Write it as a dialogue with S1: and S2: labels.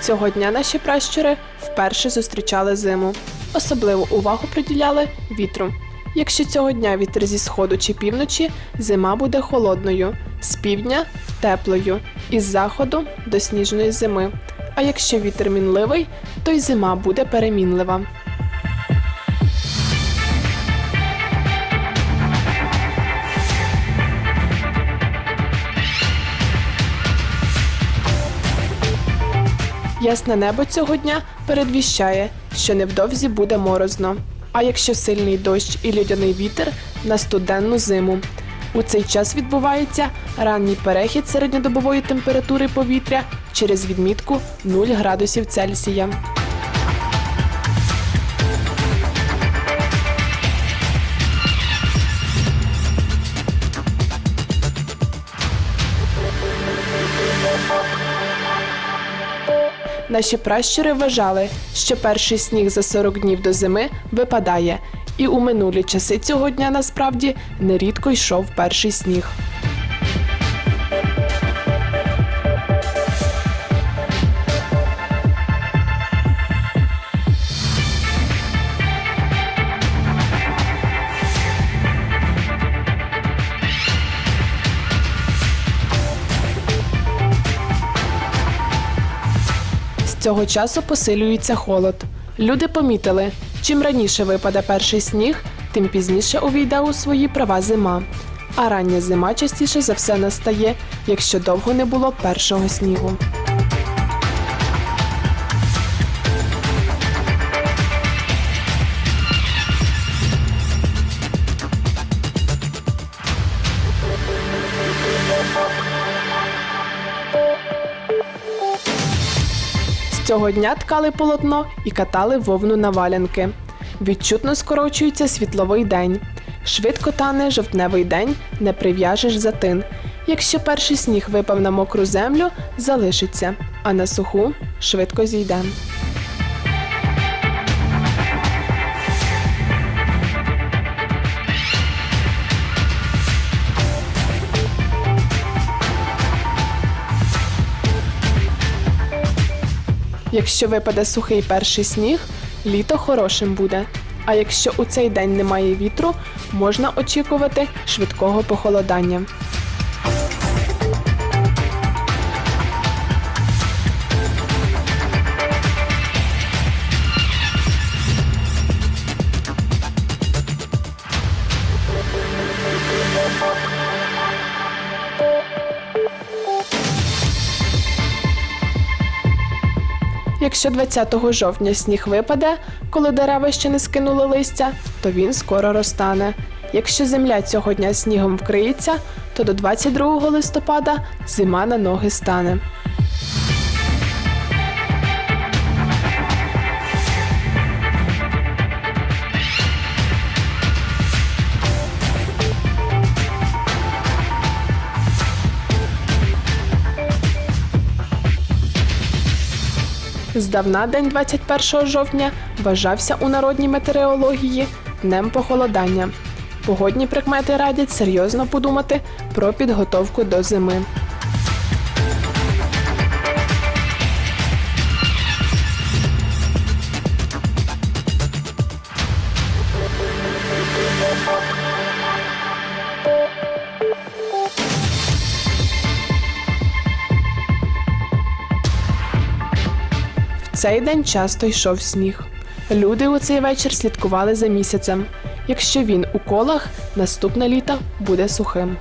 S1: Цього дня наші пращури вперше зустрічали зиму. Особливу увагу приділяли вітру. Якщо цього дня вітер зі сходу чи півночі, зима буде холодною, з півдня теплою, із заходу до сніжної зими. А якщо вітер мінливий, то й зима буде перемінлива. Ясне небо цього дня передвіщає, що невдовзі буде морозно. А якщо сильний дощ і людяний вітер на студенну зиму. У цей час відбувається ранній перехід середньодобової температури повітря через відмітку 0 градусів Цельсія. Наші пращури вважали, що перший сніг за 40 днів до зими випадає, і у минулі часи цього дня насправді нерідко йшов перший сніг. Цього часу посилюється холод. Люди помітили, чим раніше випаде перший сніг, тим пізніше увійде у свої права зима. А рання зима частіше за все настає, якщо довго не було першого снігу. Цього дня ткали полотно і катали вовну на валянки. Відчутно скорочується світловий день. Швидко тане жовтневий день, не прив'яжеш затин. Якщо перший сніг випав на мокру землю, залишиться, а на суху швидко зійде. Якщо випаде сухий перший сніг, літо хорошим буде. А якщо у цей день немає вітру, можна очікувати швидкого похолодання. Якщо 20 жовтня сніг випаде, коли дерева ще не скинули листя, то він скоро розтане. Якщо земля цього дня снігом вкриється, то до 22 листопада зима на ноги стане. Здавна день 21 жовтня вважався у народній метеорології днем похолодання. Погодні прикмети радять серйозно подумати про підготовку до зими. Цей день часто йшов сніг. Люди у цей вечір слідкували за місяцем. Якщо він у колах, наступне літо буде сухим.